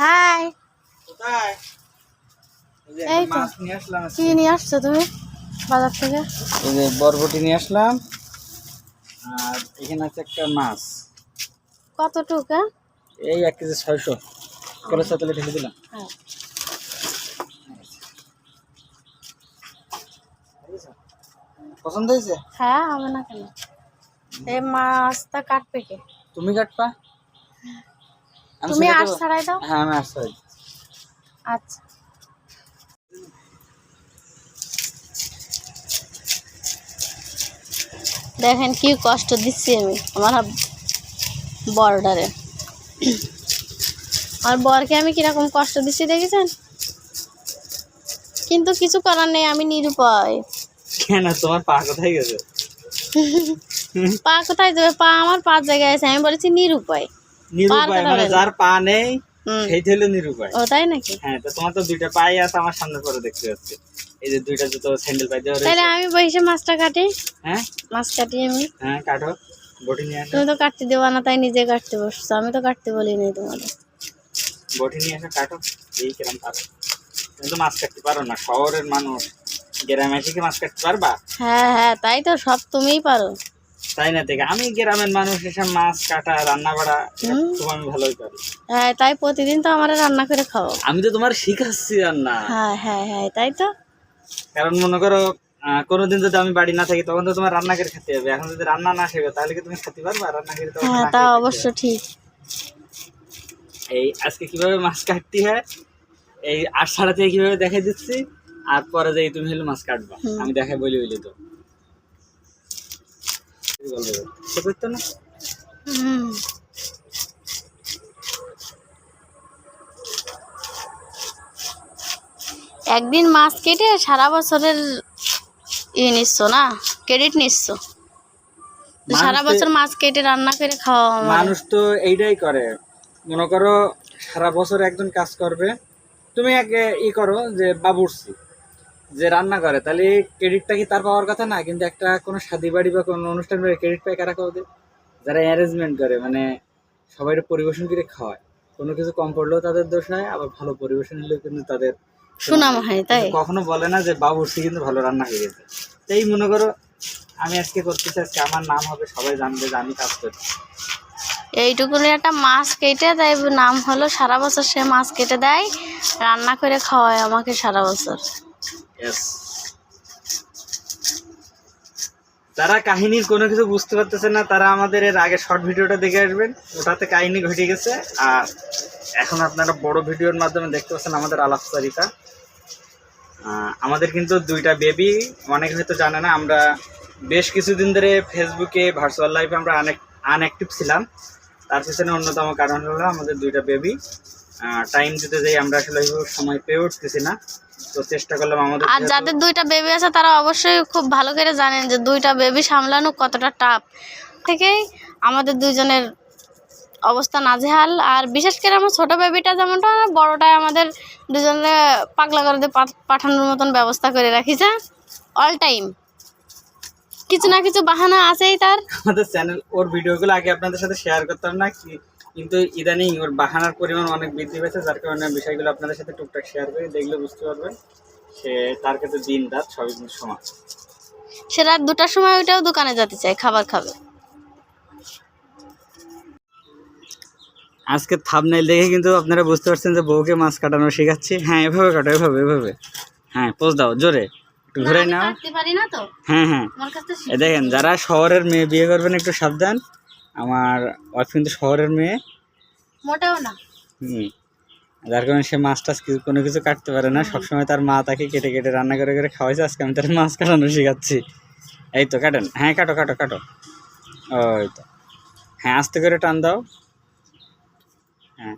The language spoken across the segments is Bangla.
হাই। কোথায়? এই তো। নিয়ে আসলাম আজকে। কি নিয়ে আসছো তুমি বাজার থেকে? এই যে বরবটি নিয়ে আসলাম। আর এখানে আছে একটা মাছ। কতটুকু হ্যাঁ? এই এক কেজি ছয়শো। কলেজ সাতলে ঢেলে দিলাম। হ্যাঁ। পছন্দ হয়েছে? হ্যাঁ হবে না কেন। এই মাছটা কাটবে কে? তুমি আমি তুমি ছাড়াই দাও। হ্যাঁ আমি পারি আচ্ছা। দেখেন কি কষ্ট দিচ্ছি আমি আমার বর্ডারে আর বরকে আমি কীরকম কষ্ট দিচ্ছি দেখেছেন? কিন্তু কিছু করার নেই আমি নিরুপায়। কেন? তোমার পা কোথায় গেছে? পা কোথায় যাবে? পা আমার পাঁচ জায়গায় আছে আমি বলেছি নিরুপায়। নিরুপায় মানে যার পা নেই সেই হলো নিরুপায়। ও তাই নাকি? হ্যাঁ তো তোমার তো দুইটা আছে আমার সামনে পরে দেখতে পাচ্ছি এই যে দুইটা জুতো স্যান্ডেল পাই দেওয়া তাহলে আমি বসে মাছটা কাটি। হ্যাঁ? মাছ কাটি আমি। হ্যাঁ কাটো। বটি নিয়ে তুমি তো কাটতে দেবো না তাই নিজে কাটতে বসছো। আমি তো কাটতে বলি নাই তোমাদের। বটি নিয়ে এসে কাটো। এই কিরম পারো। তুমি তো মাছ কাটতে পারো না শহরের মানুষ। গ্রামে এসে কি মাছ কাটতে পারবা? হ্যাঁ হ্যাঁ তাই তো সব তুমিই পারো। তাই না দেখে আমি গ্রামের মানুষ এসব মাছ কাটা রান্না হুম। খুব আমি ভালোই পারি হ্যাঁ তাই প্রতিদিন তো আমার রান্না করে খাও আমি তো তোমার শিখাচ্ছি রান্না। হ্যাঁ হ্যাঁ হ্যাঁ তাই তো। কারণ মনে করো কোনোদিন যদি আমি বাড়ি না থাকি তখন তো তোমার রান্না করে খেতে হবে। এখন যদি রান্না না শেখো তাহলে কি তুমি খেতে পারবা? রান্না করে হ্যাঁ তা অবশ্য ঠিক। এই আজকে কীভাবে মাছ কাটতে হয় এই আট সাড়ে থেকে কীভাবে দেখাই দিচ্ছি আর পরে যাই তুমি হলো মাছ কাটবা। আমি দেখাই বলি বলি তো। না? হুম। একদিন মাছ কেটে সারা বছরের ই নিচ্ছ না? ক্রেডিট নিচ্ছ? সারা বছর মাছ কেটে রান্না করে খাওয়া মানুষ তো এইটাই করে। মনে করো সারা বছর একজন কাজ করবে। তুমি আগে ই করো যে বাবুর্চি। যে রান্না করে তাহলে ক্রেডিটটা কি তার পাওয়ার কথা? না কিন্তু একটা কোনো শাদি বাড়ি বা কোনো অনুষ্ঠান বাড়ি ক্রেডিট পায় কারা কাউদের? যারা অ্যারেঞ্জমেন্ট করে মানে সবাই পরিবেশন করে খাওয়ায়। কোনো কিছু কম পড়লেও তাদের দোষ হয় আবার ভালো পরিবেশন হলেও কিন্তু তাদের সুনাম হয় তাই? কখনো বলে না যে বাবুর্চি কিন্তু ভালো রান্না হয়ে গেছে। তাই মনে করো আমি আজকে করতেছি আজকে আমার নাম হবে সবাই জানবে যে আমি কাজ করছি এইটুকুনি একটা মাছ কেটে দেয় নাম হলো সারা বছর সে মাছ কেটে দেয় রান্না করে খাওয়ায় আমাকে সারা বছর. যারা কাহিনীর কোনো কিছু বুঝতে পারতেছে না, তারা আমাদের এর আগে শর্ট ভিডিওটা দেখে আসবেন। ওটাতে কাহিনী ঘটে গেছে, আর এখন আপনারা বড় ভিডিওর মাধ্যমে দেখতে পাচ্ছেন আমাদের আলাপচারিতা আমাদের কিন্তু দুইটা বেবি অনেক হয়তো জানে না, আমরা বেশ কিছুদিন ধরে ফেসবুকে ভার্চুয়াল লাইফে আমরা আনঅ্যাক্টিভ ছিলাম। তার পিছনে অন্যতম কারণ হলো আমাদের দুইটা বেবি টাইম দিতে যাই আমরা আসলে ওইভাবে সময় পেয়ে উঠতেছি না। তো চেষ্টা করলাম আমাদের আর যাদের দুইটা বেবি আছে তারা অবশ্যই খুব ভালো করে জানেন যে দুইটা বেবি সামলানো কতটা টাফ থেকেই আমাদের দুইজনের অবস্থা নাজেহাল। আর বিশেষ করে আমার ছোট বেবিটা যেমনটা বড়টায় আমাদের দুজনে পাগলা করে দিয়ে পাঠ- পাঠানোর মতন ব্যবস্থা করে রাখিছে। অল টাইম কিছু না কিছু বাহানা আছেই তার। আমাদের চ্যানেল ওর ভিডিওগুলো আগে আপনাদের সাথে শেয়ার করতাম না কি- কিন্তু ইদানিং ওর বাহানার পরিমাণ অনেক বৃদ্ধি পেয়েছে যার কারণে বিষয়গুলো আপনাদের সাথে টুকটাক শেয়ার করে দেখলে বুঝতে পারবেন। সে তার কাছে দিন রাত সবই কিন্তু সমান। সে রাত দুটার সময় ওইটাও দোকানে যেতে চায় খাবার খাবে। আজকে থাবনাইল দেখে কিন্তু আপনারা বুঝতে পারছেন যে বউকে মাছ কাটানো শেখাচ্ছি। হ্যাঁ এভাবে কাটো এভাবে এভাবে। হ্যাঁ পোজ দাও জোরে। একটু ঘুরে নাও। হ্যাঁ হ্যাঁ। দেখেন যারা শহরের মেয়ে বিয়ে করবেন একটু সাবধান। আমার ওয়াইফ কিন্তু শহরের মেয়ে। মোটেও না। হুম। যার কারণে সে মাছ টাছ কিছু কোনো কিছু কাটতে পারে না। সবসময় তার মা তাকে কেটে কেটে রান্না করে করে খাওয়াইছে। আজকে আমি তার মাছ কাটানো শেখাচ্ছি। এই তো কাটেন। হ্যাঁ কাটো কাটো কাটো। ওই তো। হ্যাঁ আস্তে করে টান দাও। হ্যাঁ।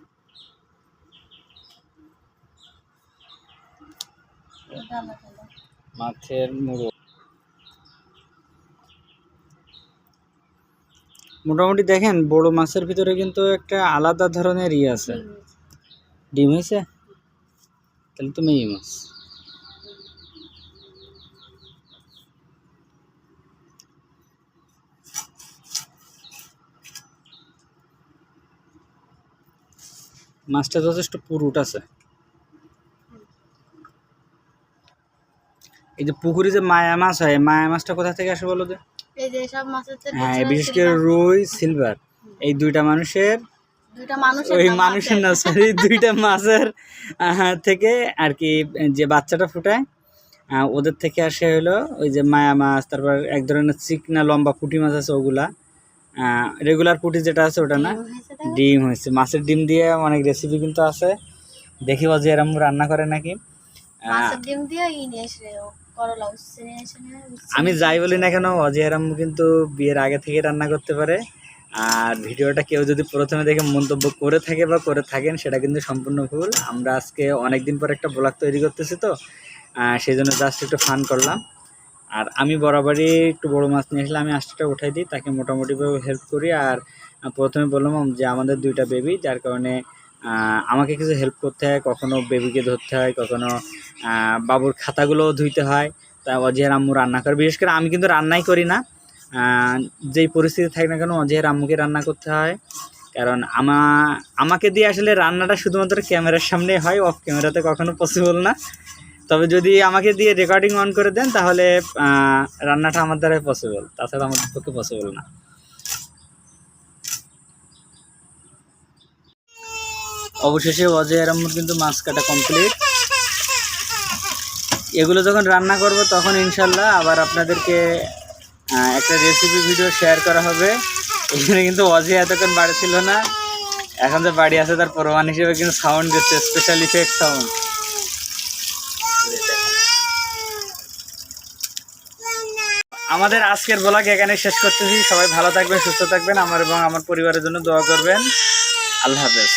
মাছের মুড়ো। মোটামুটি দেখেন, বড় মাছের ভিতরে কিন্তু একটা আলাদা ধরনের ইয়ে আছে। ডিম হয়েছে? তাহলে তো মেয়ে মাছ। মাছটা যথেষ্ট পুরুট আছে। এই যে পুকুরে যে মায়া মাছ হয়, মায়া মাছটা কোথা থেকে আসে বলো তো? এই যে সব মাছের হ্যাঁ বিশেষ করে রুই সিলভার এই দুইটা মানুষের ওই না মানুষের। না সরি দুইটা মাছের থেকে আর কি যে বাচ্চাটা ফুটায় ওদের থেকে আসে হলো ওই যে মায়া মাছ তারপর এক ধরনের চিকনা লম্বা পুঁটি মাছ আছে ওগুলা। রেগুলার পুঁটি যেটা আছে ওটা না ডিম হয়েছে দেখো? ডিম হয়েছে। মাছের ডিম দিয়ে অনেক রেসিপি কিন্তু আছে। দেখি যে এরম রান্না করে নাকি। মাছের ডিম দিয়ে আমি যাই বলি না কেন, অজয় আম্মু কিন্তু বিয়ের আগে থেকে রান্না করতে পারে। আর ভিডিওটা কেউ যদি প্রথমে দেখে মন্তব্য করে থাকে বা করে থাকেন, সেটা কিন্তু সম্পূর্ণ ভুল। আমরা আজকে অনেক দিন পর একটা ব্লগ তৈরি করতেছি তো সেই জন্য জাস্ট একটু ফান করলাম। আর আমি বরাবরই একটু বড় মাছ নিয়ে আসলে আমি আশটা উঠাই দিই, তাকে মোটামুটিভাবে হেল্প করি। আর প্রথমে বললাম যে আমাদের দুইটা বেবি যার কারণে আমাকে কিছু হেল্প করতে হয়, কখনো বেবিকে ধরতে হয়, কখনো বাবুর খাতাগুলোও ধুইতে হয়, তা অজয়ের আম্মু রান্না করে। বিশেষ করে আমি কিন্তু রান্নাই করি না। যেই পরিস্থিতি থাকে না কেন অজয়ের আম্মুকে রান্না করতে হয়। কারণ আমা, আমাকে দিয়ে আসলে রান্নাটা শুধুমাত্র ক্যামেরার সামনে হয় অফ ক্যামেরাতে কখনো পসিবল না। তবে যদি আমাকে দিয়ে রেকর্ডিং অন করে দেন, তাহলে রান্নাটা আমার দ্বারাই পসিবল তাছাড়া আমার পক্ষে পসিবল না। অবশেষে অজয় আম্মুর কিন্তু মাছ কাটা কমপ্লিট এগুলো যখন রান্না করব, তখন ইনশাল্লাহ আবার আপনাদেরকে একটা রেসিপি ভিডিও শেয়ার করা হবে। এখানে কিন্তু অজয় এতক্ষণ বাড়ি ছিল না। এখন যে বাড়ি আছে, তার প্রমাণ হিসেবে কিন্তু সাউন্ড দিচ্ছে স্পেশাল ইফেক্ট সাউন্ড আমাদের আজকের ব্লগ এখানে শেষ করতেছি। সবাই ভালো থাকবেন, সুস্থ থাকবেন। আমার এবং আমার পরিবারের জন্য দোয়া করবেন। আল্লাহ হাফেজ।